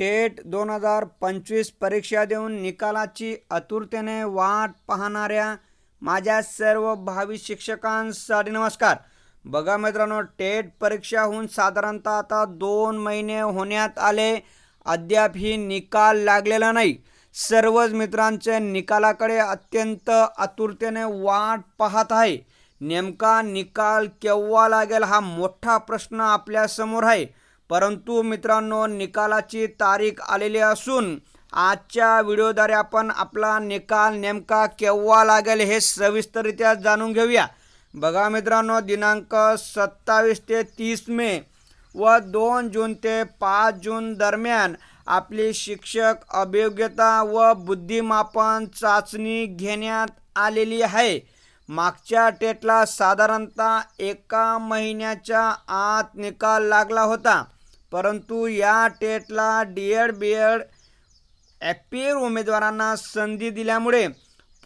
TET दोन हजार पंचवीस परीक्षा देऊन निकालाची आतुरतेने वाट पाहणाऱ्या माझ्या सर्व भावी शिक्षकांसाठी नमस्कार. बघा मित्रांनो टेट परीक्षा होऊन साधारणतः आता दोन महिने होण्यात आले. अद्याप ही निकाल लागलेला नाही. सर्वच मित्रांचे निकालाकडे अत्यंत आतुरतेने वाट पाहत आहे. नेमका निकाल केव्हा लागेल हा मोठा प्रश्न आपल्यासमोर आहे. परंतु मित्रांनो निकालाची तारीख आलेली असून आजच्या व्हिडिओद्वारे आपण आपला निकाल नेमका केव्हा लागेल हे सविस्तररित्या जाणून घेऊया. बघा मित्रांनो दिनांक सत्तावीस ते तीस मे व दोन जून ते पाच जून दरम्यान आपली शिक्षक अभियोग्यता व बुद्धिमापन चाचणी घेण्यात आलेली आहे. मागच्या टेटला साधारणतः एका महिन्याच्या आत निकाल लागला होता. परंतु या टेटला D Ed B Ed appear उमेदवारांना संधी दिल्यामुळे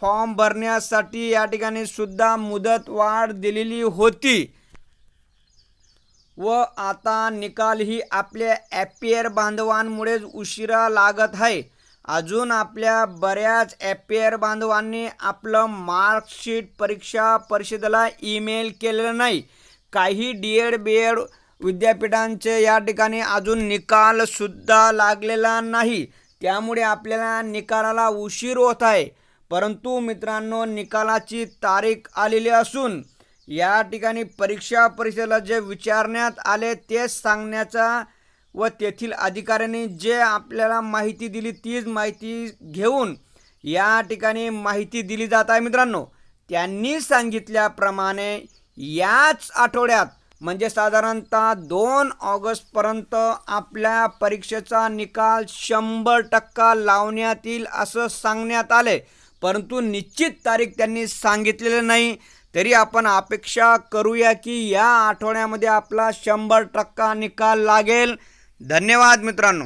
फॉर्म भरण्यासाठी या ठिकाणी सुद्धा मुदत वाढ दिलेली होती. व आता निकाल ही आपल्या ॲपियर बांधवांमुळेच उशिरा लागत आहे. अजून आपल्या बऱ्याच ॲपियर बांधवांनी आपलं मार्कशीट परीक्षा परिषदेला ईमेल केलेलं नाही. काही डी एड बी एड विद्यापीठांचे या ठिकाणी अजून निकालसुद्धा लागलेला नाही. त्यामुळे आपल्याला निकालाला उशीर होत आहे. परंतु मित्रांनो निकालाची तारीख आलेली असून या ठिकाणी परीक्षा परिषदेला जे विचारण्यात आले ते सांगण्याचा व तेथील अधिकाऱ्यांनी जे आपल्याला माहिती दिली तीच माहिती घेऊन या ठिकाणी माहिती दिली जात आहे मित्रांनो. त्यांनी सांगितल्याप्रमाणे याच आठवड्यात म्हणजे साधारणतः दोन ऑगस्टपर्यंत आपल्या परीक्षेचा निकाल शंभर टक्का लावण्यात येईल असं सांगण्यात आले. परंतु निश्चित तारीख त्यांनी सांगितलेलं नाही. तरी आपण अपेक्षा करूया की या आठवड्यामध्ये आपला शंभर टक्का निकाल लागेल. धन्यवाद मित्रांनो.